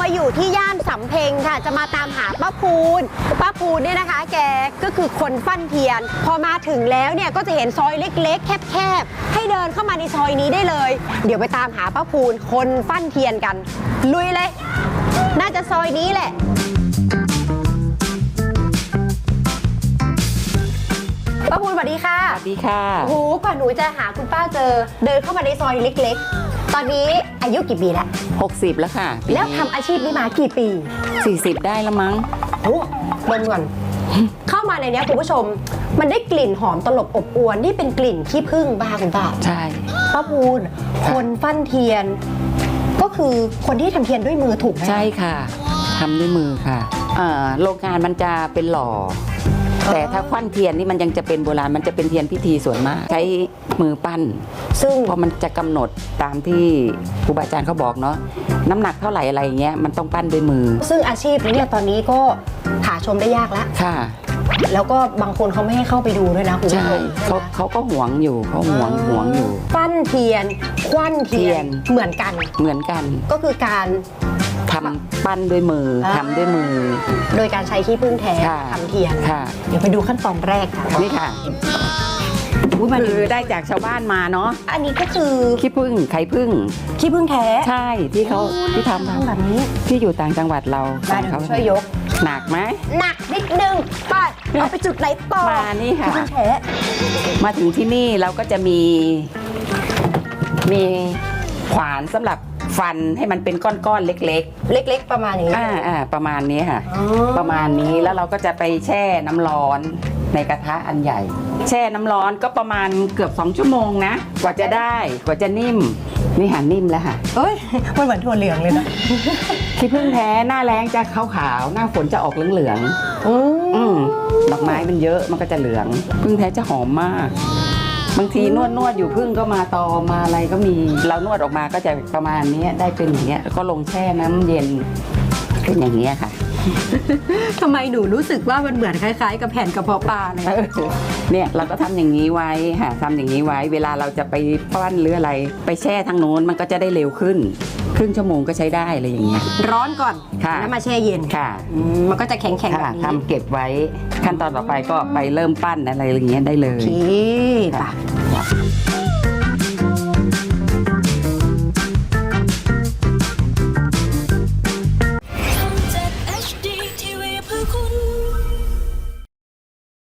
วิวมาอยู่ที่ย่านสำเพ็งค่ะ จะมาตามหาป้าพูนป้าพูนเนี่ยนะคะ แกก็คือคนฟันเทียน พอมาถึงแล้วเนี่ยก็จะเห็นซอยเล็ก ๆ แคบๆให้เดินเข้ามาในซอยนี้ได้เลย เดี๋ยวไปตามหาป้าพูนคนฟันเทียนกัน ลุยเลย น่าจะซอยนี้แหละป้าพูนสวัสดีค่ะสวัสดีค่ะ โอ้โหกว่าหนูจะหาคุณป้าเจอ เดินเข้ามาในซอยเล็ก ๆ ตอนนี้ อายุกี่ปีแล้ว60 แล้วค่ะปีแล้วนี้ทำอาชีพนี้มากี่ปี 40 ได้แล้วมั้งโอ้ดมก่อน เข้ามาในเนี้ยคุณผู้ชม มันได้กลิ่นหอมตลบอบอวนนี่เป็นกลิ่นขี้ผึ้งบ้าคุณป้าใช่ป้าพูนคนฟันเทียน ก็คือคนที่ทำเทียนด้วยมือถูกไหมใช่ค่ะทำด้วยมือค่ะเอ่อโรงงานมันจะเป็นหล่อ แต่ถ้าควันเทียนนี่มันยังจะเป็นโบราณมันจะเป็นเทียนพิธีส่วนมาก ใช้มือปั้น ซึ่งเพราะมันจะกำหนดตามที่ครูบาอาจารย์เขาบอกเนาะน้ำหนักเท่าไหร่อะไรอย่างเงี้ยมันต้องปั้นด้วยมือ ซึ่งอาชีพนี้เนี่ยตอนนี้ก็หาชมได้ยากแล้วค่ะแล้วก็บางคนเขาไม่ให้เข้าไปดูด้วยนะคุณผู้ใช่ชมเขาเขาก็หวงอยู่เขาหวงหวงอยู่ฟันเทียนควันเทียนเทียนเหมือนกันเหมือนกัน ก็คือการ ทำปั้นด้วยมืออ่าทำด้วยมือ โดยการใช้ขี้ผึ้งแท้ค่ะ ทำเทียน ค่ะเดี๋ยวไปดูขั้นตอนแรกค่ะ นี่ค่ะคือได้จากชาวบ้านมาเนาะอันนี้ก็คือขี้ผึ้งไข่ผึ้งขี้ผึ้งแท้ใช่ที่เขาที่ทำทำแบบนี้ที่อยู่ต่างจังหวัดเราได้เดี๋ยวหนูช่วยยก หนักไหม หนักนิดนึงไปเอาไปจุดไหนต่อมานี่ค่ะ ขี้ผึ้งแท้ มาถึงที่นี่เราก็จะมี มีขวานสำหรับ ฟันให้มันเป็นก้อนๆเล็ก เล็ก ๆ ประมาณนี้ๆอ่าอ่าประมาณนี้ค่ะ อ๋อ ประมาณนี้แล้วเราก็จะไปแช่น้ำร้อนในกระทะอันใหญ่ แช่น้ำร้อนก็ประมาณเกือบ 2 ชั่วโมงนะ กว่าจะได้กว่าจะนิ่ม นี่ค่ะนิ่มแล้วค่ะเอ้ยมันเหมือนถั่วเหลืองเลยนะขี้ผึ้งแท้หน้าแรงจะขาวๆหน้าฝนจะออกเหลืองอืมๆอืมดอกไม้มันเยอะมันก็จะเหลืองผึ้งแท้จะหอมมาก บางทีนวดนวดๆอยู่พึ่งก็มาตอมมาอะไรก็มี เรานวดออกมาก็จะประมาณเนี้ยได้เป็นอย่างเงี้ยแล้วก็ลงแช่น้ำเย็นเป็นอย่างเงี้ยค่ะ ทำไมหนูรู้สึกว่ามันเหมือนคล้าย ๆ กับแผ่นกระเพาะปลาเลยเออเนี่ยเราก็ทำอย่างนี้ไว้ค่ะทำอย่างนี้ไว้ เวลาเราจะไปปั้นหรืออะไร ไปแช่ทางโน้นมันก็จะได้เร็วขึ้น ครึ่งชั่วโมงก็ใช้ได้อะไรอย่างเงี้ย ร้อนก่อนค่ะ แล้วมาแช่เย็นค่ะอืมมันก็จะแข็งๆแบค่ะบนี้ทำเก็บไว้ขั้นตอนต่อไปก็ไปเริ่มปั้นอะไรอย่างเงี้ยได้เลโอย เคไป